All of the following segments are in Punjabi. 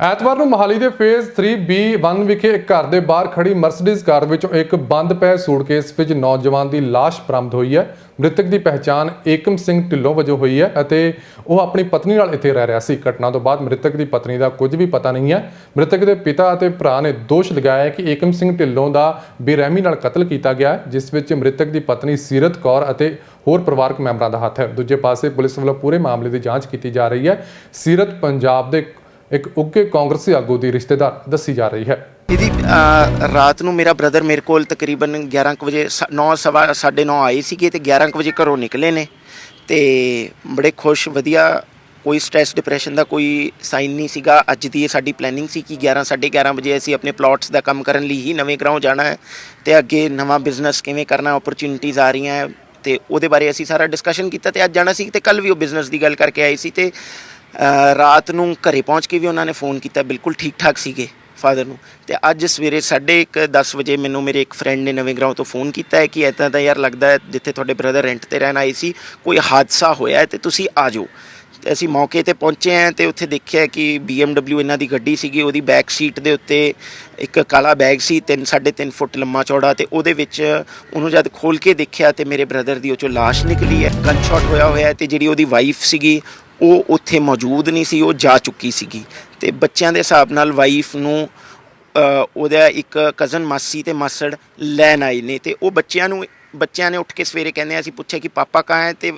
ਐਤਵਾਰ ਨੂੰ ਮਹਾਲੀ ਦੇ ਫੇਜ਼ 3B1 ਵਿਖੇ ਇੱਕ ਘਰ ਦੇ ਬਾਹਰ ਖੜੀ ਮਰਸੀਡੀਜ਼ ਕਾਰ ਵਿੱਚੋਂ ਇੱਕ ਬੰਦ ਪਏ ਸੂਟਕੇਸ ਵਿੱਚ ਨੌਜਵਾਨ ਦੀ ਲਾਸ਼ ਬਰਾਮਦ ਹੋਈ ਹੈ। ਮ੍ਰਿਤਕ ਦੀ ਪਹਿਚਾਣ ਏਕਮ ਸਿੰਘ ਢਿੱਲੋਂ ਵਜੋਂ ਹੋਈ ਹੈ ਅਤੇ ਉਹ ਆਪਣੀ ਪਤਨੀ ਨਾਲ ਇੱਥੇ ਰਹਿ ਰਿਹਾ ਸੀ। ਘਟਨਾ ਤੋਂ ਬਾਅਦ ਮ੍ਰਿਤਕ ਦੀ ਪਤਨੀ ਦਾ ਕੁਝ ਵੀ ਪਤਾ ਨਹੀਂ ਹੈ। ਮ੍ਰਿਤਕ ਦੇ ਪਿਤਾ ਅਤੇ ਭਰਾ ਨੇ ਦੋਸ਼ ਲਗਾਇਆ ਹੈ ਕਿ ਏਕਮ ਸਿੰਘ ਢਿੱਲੋਂ ਦਾ ਬੇਰਹਿਮੀ ਨਾਲ ਕਤਲ ਕੀਤਾ ਗਿਆ ਹੈ, ਜਿਸ ਵਿੱਚ ਮ੍ਰਿਤਕ ਦੀ ਪਤਨੀ ਸੀਰਤ ਕੌਰ ਅਤੇ ਹੋਰ ਪਰਿਵਾਰਕ ਮੈਂਬਰਾਂ ਦਾ ਹੱਥ ਹੈ। ਦੂਜੇ ਪਾਸੇ ਪੁਲਿਸ ਵੱਲੋਂ ਪੂਰੇ ਮਾਮਲੇ ਦੀ ਜਾਂਚ ਕੀਤੀ ਜਾ ਰਹੀ ਹੈ। ਸੀਰਤ ਪੰਜਾਬ ਦੇ ਇੱਕ ਉੱਘੇ ਕਾਂਗਰਸੀ ਆਗੂ ਦੀ ਰਿਸ਼ਤੇਦਾਰ ਦੱਸੀ ਜਾ ਰਹੀ ਹੈ। ਇਹਦੀ ਰਾਤ ਨੂੰ ਮੇਰਾ ਬ੍ਰਦਰ ਮੇਰੇ ਕੋਲ ਤਕਰੀਬਨ 11 ਕੁ ਵਜੇ 9 ਸਵਾ 9:30 ਆਏ ਸੀਗੇ ਤੇ 11 ਕੁ ਵਜੇ ਘਰੋਂ ਨਿਕਲੇ ਨੇ ਤੇ ਬੜੇ ਖੁਸ਼, ਵਧੀਆ, ਕੋਈ ਸਟ੍ਰੈਸ ਡਿਪਰੈਸ਼ਨ ਦਾ ਕੋਈ ਸਾਈਨ ਨਹੀਂ ਸੀਗਾ। ਅੱਜ ਦੀ ਇਹ ਸਾਡੀ ਪਲੈਨਿੰਗ ਸੀ ਕਿ 11 11:30 ਵਜੇ ਅਸੀਂ ਆਪਣੇ ਪਲਾਟਸ ਦਾ ਕੰਮ ਕਰਨ ਲਈ ਹੀ ਨਵੇਂ ਗਰਾਉਂ ਜਾਣਾ ਹੈ ਤੇ ਅੱਗੇ ਨਵਾਂ ਬਿਜ਼ਨਸ ਕਿਵੇਂ ਕਰਨਾ ਓਪਰਚੁਨਿਟੀਜ਼ ਆ ਰਹੀਆਂ ਹੈ ਤੇ ਉਹਦੇ ਬਾਰੇ ਅਸੀਂ ਸਾਰਾ ਡਿਸਕਸ਼ਨ ਕੀਤਾ ਤੇ ਅੱਜ ਜਾਣਾ ਸੀ ਤੇ ਕੱਲ ਵੀ ਉਹ ਬਿਜ਼ਨਸ ਦੀ ਗੱਲ ਕਰਕੇ ਆਏ ਸੀ ਤੇ ਰਾਤ ਨੂੰ ਘਰੇ ਪਹੁੰਚ ਕੇ ਵੀ ਉਹਨਾਂ ਨੇ ਫੋਨ ਕੀਤਾ, ਬਿਲਕੁਲ ਠੀਕ ਠਾਕ ਸੀਗੇ ਫਾਦਰ ਨੂੰ। ਤੇ ਅੱਜ ਸਵੇਰੇ 1:30 10 ਵਜੇ ਮੈਨੂੰ ਮੇਰੇ ਇੱਕ ਫਰੈਂਡ ਨੇ ਨਵੇਂ ਗਰਾਉਂ ਤੋਂ ਫੋਨ ਕੀਤਾ ਹੈ ਕਿ ਇਦਾਂ ਦਾ ਯਾਰ ਲੱਗਦਾ ਹੈ ਜਿੱਥੇ ਤੁਹਾਡੇ ਬ੍ਰਦਰ ਰੈਂਟ ਤੇ ਰਹਿਣ ਆਏ ਸੀ, ਕੋਈ ਹਾਦਸਾ ਹੋਇਆ ਹੈ ਤੇ ਤੁਸੀਂ ਆ ਜਾਓ। ਅਸੀਂ ਮੌਕੇ ਤੇ ਪਹੁੰਚੇ ਆਂ ਤੇ ਉੱਥੇ ਦੇਖਿਆ ਕਿ BMW ਇਹਨਾਂ ਦੀ ਗੱਡੀ ਸੀਗੀ, ਉਹਦੀ ਬੈਕ ਸੀਟ ਦੇ ਉੱਤੇ ਇੱਕ ਕਾਲਾ ਬੈਗ ਸੀ 3 3.5 ਫੁੱਟ ਲੰਮਾ ਚੌੜਾ ਤੇ ਉਹਦੇ ਵਿੱਚ ਉਹਨੂੰ ਜਦ ਖੋਲ ਕੇ ਦੇਖਿਆ ਤੇ ਮੇਰੇ ਬ੍ਰਦਰ ਦੀ ਉਹ ਚੋਂ ਲਾਸ਼ ਨਿਕਲੀ ਹੈ ਗਨ ਸ਼ਾਟ ਹੋਇਆ ਹੋਇਆ ਹੈ ਤੇ ਜਿਹੜੀ ਉਹਦੀ ਵਾਈਫ ਸੀਗੀ, ਉਹ ਉੱਥੇ ਮੌਜੂਦ ਨਹੀਂ ਸੀ, ਉਹ ਜਾ ਚੁੱਕੀ ਸੀਗੀ ਤੇ ਬੱਚਿਆਂ ਦੇ ਹਿਸਾਬ ਨਾਲ ਵਾਈਫ ਨੂੰ ਉਹਦਾ ਇੱਕ ਕਜ਼ਨ ਮਾਸੀ ਤੇ ਮਾਸੜ ਲੈਣ ਆਏ ਨੇ ਤੇ ਉਹ ਬੱਚਿਆਂ ਨੂੰ, ਬੱਚਿਆਂ ਨੇ ਉੱਠ ਕੇ ਸਵੇਰੇ ਕਹਿੰਦੇ ਅਸੀਂ ਪੁੱਛਿਆ ਕਿ ਪਾਪਾ ਕਹਾਂ ਹੈ ਤੇ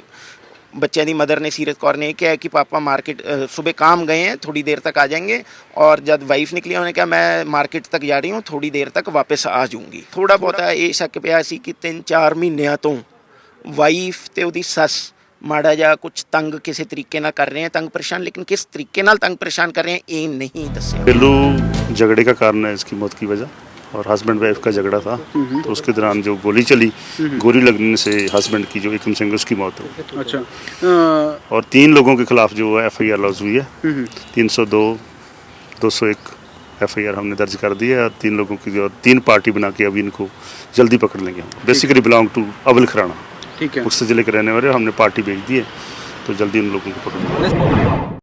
बच्चे दी मदर ने सीरत कौर ने किया कि पापा मार्केट अ, सुबह काम गए हैं थोड़ी देर तक आ जाएंगे और जब वाइफ निकली उन्होंने कहा मैं मार्केट तक जा रही हूँ थोड़ी देर तक वापस आ जाऊंगी ਥੋੜਾ ਬਹੁਤਾ ਇਹ ਸ਼ੱਕ ਪਿਆ ਸੀ ਕਿ 3-4 ਮਹੀਨਿਆਂ ਤੋਂ ਵਾਈਫ ਤੇ ਉਹਦੀ ਸੱਸ ਮਾੜਾ ਜਿਹਾ ਕੁਝ ਤੰਗ ਕਿਸੇ ਤਰੀਕੇ ਨਾਲ ਕਰ ਰਹੇ हैं तंग परेशान लेकिन किस तरीके ਨਾਲ तंग परेशान कर रहे हैं ये नहीं ਦੱਸਿਆ घरेलू झगड़े का कारण है इसकी मौत की वजह और हस्बैंड वाइफ का झगड़ा था तो उसके दौरान जो गोली चली गोली लगने से हस्बैंड की जो एकम सिंह उसकी मौत हो गई। अच्छा। और तीन लोगों के खिलाफ जो एफ़ आई आर लॉज हुई है तीन सौ दो दो सौ एक एफ़ आई आर हमने दर्ज कर दी है और तीन लोगों की जो तीन पार्टी बना के अभी इनको जल्दी पकड़ लेंगे हम। Basically belong to our gharana. ठीक है। मुझसे ज़िले के रहने वाले हमने पार्टी भेज दी है तो जल्दी उन लोगों को पकड़ लेंगे।